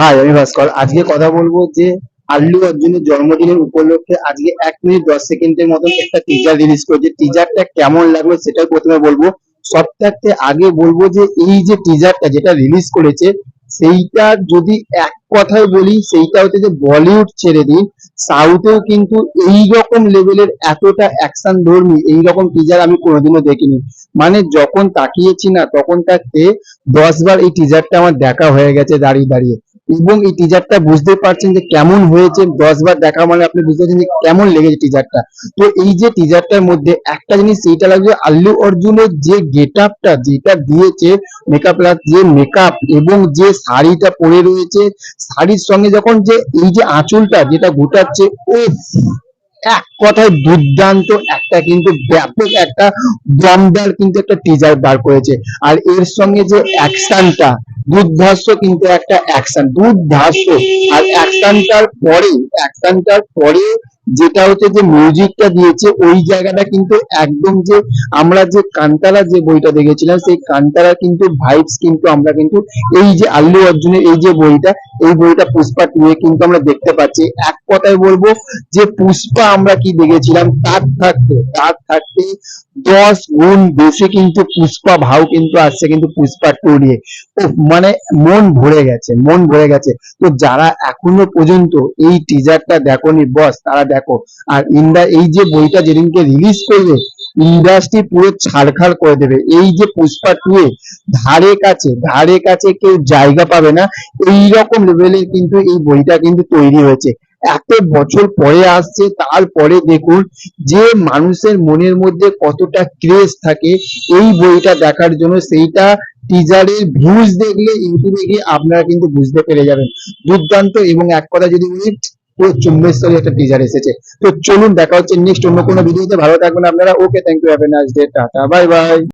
High আমি ভাস্কর, আজকে কথা বলব যে আল্লু অর্জুনের জন্মদিনের উপলক্ষে আজকে এক মিনিট দশ সেকেন্ডের মতন একটা টিজার রিলিজ করেছে। টিজারটা কেমন লাগল সেটাই প্রথমে বলব। সব আগে বলব যে এই যে টিজারটা যেটা রিলিজ করেছে, সেইটা যদি এক কথায় বলি, সেইটা হচ্ছে যে বলিউড ছেড়ে দিন, সাউথেও কিন্তু এই রকম লেভেলের এতটা অ্যাকশন ধর্মী এই রকম টিজার আমি কোনোদিনও দেখিনি। মানে যখন তাকিয়েছি না, তখন থাকতে দশ বার এই টিজারটা আমার দেখা হয়ে গেছে দাঁড়িয়ে দাঁড়িয়ে। এবং এই টিজারটা বুঝতে পারছেন যে কেমন হয়েছে, দশ বার দেখা মানে আপনি বুঝতে পারছেন যে কেমন লেগেছে টিজারটা তো এই যে টিজারটার মধ্যে একটা জিনিস সেইটা লাগবে আল্লু অর্জুনের যে গেট আপটা যেটা দিয়েছে মেকআপ যে মেকআপ এবং যে শাড়িটা পরে রয়েছে, শাড়ির সঙ্গে যখন যে এই যে আঁচলটা যেটা গোটাচ্ছে ও এক কথায় দুর্দান্ত একটা কিন্তু ব্যাপক একটা দমদার কিন্তু একটা টিজার বার করেছে। আর এর সঙ্গে যে অ্যাকশনটা দুর্ধর্ষ কিন্তু একটা অ্যাকশন দুর্ধর্ষ। আর অ্যাকশনটার পরে অ্যাকশনটার পরে যেটা হচ্ছে যে মিউজিকটা দিয়েছে, ওই জায়গাটা কিন্তু একদম যে আমরা যে কান্তারা যে বইটা দেখেছিলাম, সেই কান্তারা কিন্তু ভাইবস কিন্তু আমরা কিন্তু এই যে আল্লু অর্জুনের এই যে বইটা, এই বইটা পুষ্পা টু এ কিন্তু আমরা দেখতে পাচ্ছি। এক কথায় বলব যে পুষ্পা আমরা কি দেখেছিলাম, তার থাকতে তার থাকতে দশ গুণ বেশি কিন্তু পুষ্পা ভাও কিন্তু আসছে কিন্তু পুষ্পা টু নিয়ে। মানে মন ভরে গেছে, মন ভরে গেছে। তো যারা এখনও পর্যন্ত এই টিজারটা দেখোনি, বস তারা দেখো। আর ইন্ডা, এই যে বইটা যেদিনকে রিলিজ করবে ইন্ডাস্ট্রি পুরো ছাড়খাড় করে দেবে। এই যে পুষ্পা টু এ, ধারে কাছে ধারে কাছে কেউ জায়গা পাবে না। এই রকম লেভেলের কিন্তু এই বইটা কিন্তু তৈরি হয়েছে। এত বছর পরে আসছে, তারপরে দেখুন যে মানুষের মনের মধ্যে কতটা ক্রেজ থাকে, এই বইটা দেখার জন্য সেইটা টিজারের ভিউজ দেখলে ইউটিউবে গিয়ে আপনারা কিন্তু বুঝতে পেরে যাবেন। দুর্দান্ত এবং এক কথা যদি বলি, পুরো চুম্বেশ্বরী একটা টিজার এসেছে। তো চলুন দেখা হচ্ছে নেক্সট অন্য কোনো ভিডিওতে ভালো থাকবেন আপনারা। Okay thank you have a nice day tata bye bye